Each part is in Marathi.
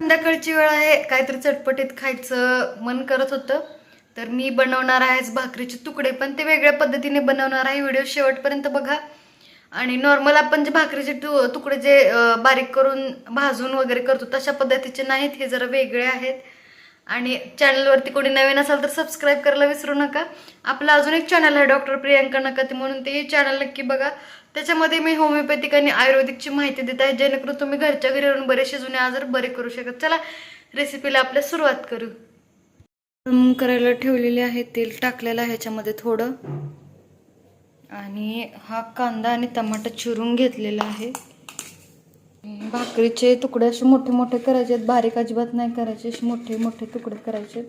संध्याकाळची वेळ आहे काहीतरी चटपटीत खायचं मन करत होतं. तर मी बनवणार आहेच भाकरीचे तुकडे पण ते वेगळ्या पद्धतीने बनवणार आहे. व्हिडिओ शेवटपर्यंत बघा. आणि नॉर्मल आपण जे भाकरीचे तु तुकडे जे बारीक करून भाजून वगैरे करतो तशा पद्धतीचे नाहीत. हे जरा वेगळे आहेत. आणि चॅनलवरती कोणी नवीन असाल तर सबस्क्राईब करायला विसरू नका. आपलं अजून एक चॅनल आहे डॉक्टर प्रियांका नकाते म्हणून. ते चॅनल नक्की बघा. त्याच्यामध्ये मी होमिओपॅथिक आणि आयुर्वेदिकची माहिती देत आहे जेणेकरून तुम्ही घरच्या घरी राहून बरेचसे जुने आजार बरे करू शकत. चला रेसिपीला आपल्या सुरुवात करू. गरम करायला ठेवलेले आहे तेल टाकलेलं आहे ह्याच्यामध्ये थोडं. आणि हा कांदा आणि टमाटा चिरून घेतलेला आहे. भाकरीचे तुकडे असे मोठे मोठे करायचे आहेत बारीक अजिबात नाही करायचे असे मोठे मोठे तुकडे करायचे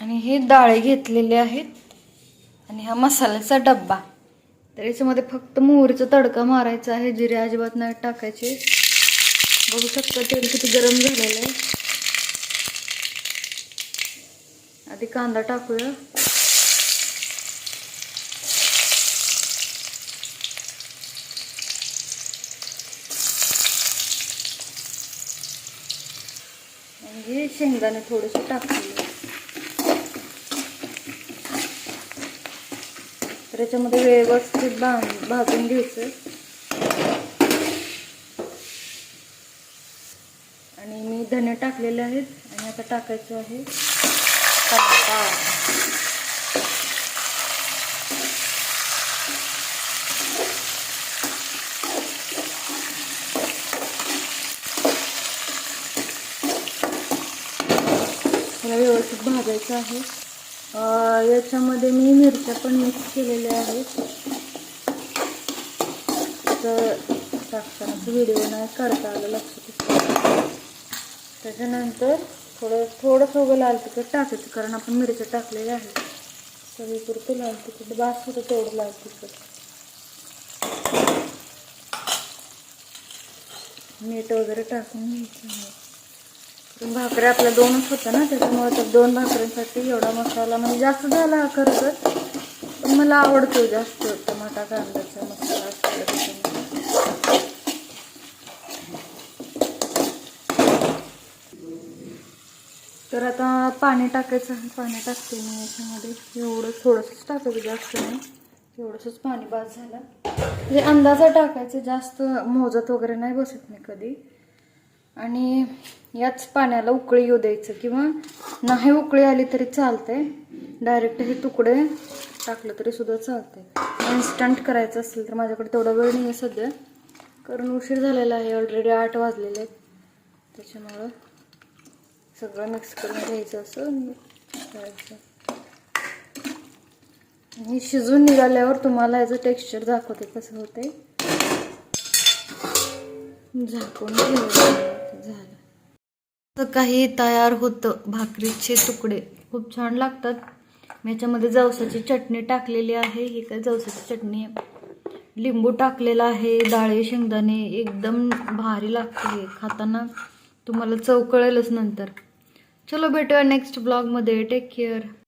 आणि हे डाळे घेतलेले आहेत. आणि हा मसाल्याचा डब्बा. तर याच्यामध्ये फक्त मोहरीचा तडका मारायचा आहे जिरे अजिबात नाही टाकायचे. बघू शकता तेल किती गरम झालेलं आहे. आधी कांदा टाकूया. म्हणजे शेंगदाणे थोडेसे टाकले तर याच्यामध्ये व्यवस्थित भां- भाजून घ्यायचं. आणि मी धने टाकलेले आहेत. आणि आता टाकायचं आहे टमाटा. व्यवस्थित भाजायचं आहे. याच्यामध्ये मी मिरच्या पण मिक्स केलेल्या आहेत. तर टाकतानाच व्हिडिओ नाही काढता आलं लक्षात त्याच्यानंतर थोडं थोडंसं उगं लाल तिखट टाकायचं कारण आपण मिरच्या टाकलेल्या आहेत. सगळीपुरतं लाल तिखट बास होतं तेवढं लाल तिखट. मीठ वगैरे टाकून घ्यायचं भाकऱ्या आपल्या दोनच होत्या ना त्याच्यामुळे तर दोन भाकऱ्यांसाठी एवढा मसाला म्हणजे जास्त झाला हा खरं तर. पण मला आवडतो जास्त टमाटा कांद्याचा मसाला तर आता पाणी टाकायचं आहे पाणी टाकते मी याच्यामध्ये. एवढं थोडंसंच टाकायचं जास्त नाही. एवढंसंच पाणी बाद झालं. म्हणजे अंदाजा टाकायचं जास्त मोजत वगैरे नाही बसत मी कधी. आणि याच पाण्याला उकळी येऊ द्यायचं किंवा नाही उकळी आली तरी चालते डायरेक्ट हे तुकडे टाकलं तरी सुद्धा चालते इन्स्टंट करायचं असेल तर माझ्याकडे तेवढा वेळ नाही आहे सध्या. कारण उशीर झालेला आहे ऑलरेडी आठ वाजलेले आहेत. त्याच्यामुळं सगळं मिक्स करून घ्यायचं असं करायचं. आणि शिजून निघाल्यावर तुम्हाला याचं टेक्स्चर दाखवते कसं होते झाकून ठेवायचं काही तयार होतं भाकरीचे तुकडे. खूप छान लागतात. मी याच्यामध्ये जवसाची चटणी टाकलेली आहे. ही काय जवसाची चटणी आहे? लिंबू टाकलेला आहे डाळे शेंगदाणे एकदम भारी लागते खाताना. तुम्हाला चव कळेलच नंतर. चलो भेटूया नेक्स्ट ब्लॉगमध्ये टेक केअर